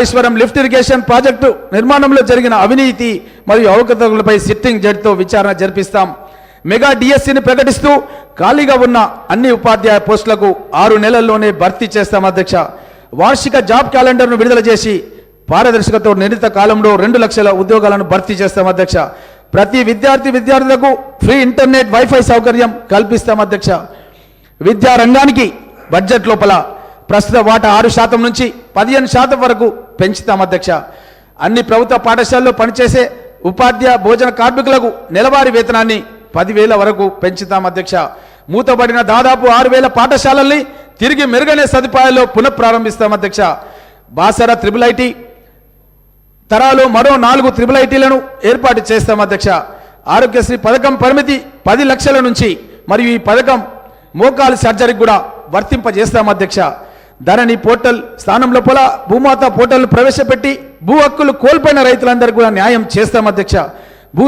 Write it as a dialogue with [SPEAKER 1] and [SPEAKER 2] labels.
[SPEAKER 1] Kaleshwaram lift irrigation project నిర్మాణంలో జరిగిన అవినీతి మరియు అవకతలపై సిట్టింగ్ జడ్తో విచారణ జరిపిస్తాం. మెగా డిఎస్సిని ప్రకటిస్తూ ఖాళీగా ఉన్న అన్ని ఉపాధ్యాయ పోస్టులకు ఆరు నెలల్లోనే భర్తీ చేస్తాం అధ్యక్ష. వార్షిక జాబ్ క్యాలెండర్ను విడుదల చేసి పారదర్శకతో నిర్ణీత కాలంలో రెండు లక్షల ఉద్యోగాలను భర్తీ చేస్తాం అధ్యక్ష. ప్రతి విద్యార్థి విద్యార్థులకు ఫ్రీ ఇంటర్నెట్ వైఫై సౌకర్యం కల్పిస్తాం అధ్యక్ష. విద్యారంగానికి బడ్జెట్ లోపల ప్రస్తుత వాటా ఆరు శాతం నుంచి పదిహేను శాతం వరకు పెంచుతాం అధ్యక్ష. అన్ని ప్రభుత్వ పాఠశాలల్లో పనిచేసే ఉపాధ్యాయ భోజన కార్మికులకు నెలవారీ వేతనాన్ని పదివేల వరకు పెంచుతాం అధ్యక్ష. మూతబడిన దాదాపు ఆరు వేల పాఠశాలల్ని తిరిగి మెరుగైన సదుపాయాల్లో పునఃప్రారంభిస్తాం అధ్యక్ష. బాసర త్రిబుల్ ఐటీ తరాలు మరో నాలుగు త్రిబుల్ ఐటీలను ఏర్పాటు చేస్తాం అధ్యక్ష. ఆరోగ్యశ్రీ పథకం పరిమితి పది లక్షల నుంచి మరియు ఈ పథకం మోకాలు సర్జరీకి కూడా వర్తింపజేస్తాం అధ్యక్ష. ధరణి పోర్టల్ స్థానంలో పొల భూమాత పోర్టల్ ప్రవేశపెట్టి భూ హక్కులు కోల్పోయిన రైతులందరికీ కూడా న్యాయం చేస్తాం అధ్యక్ష.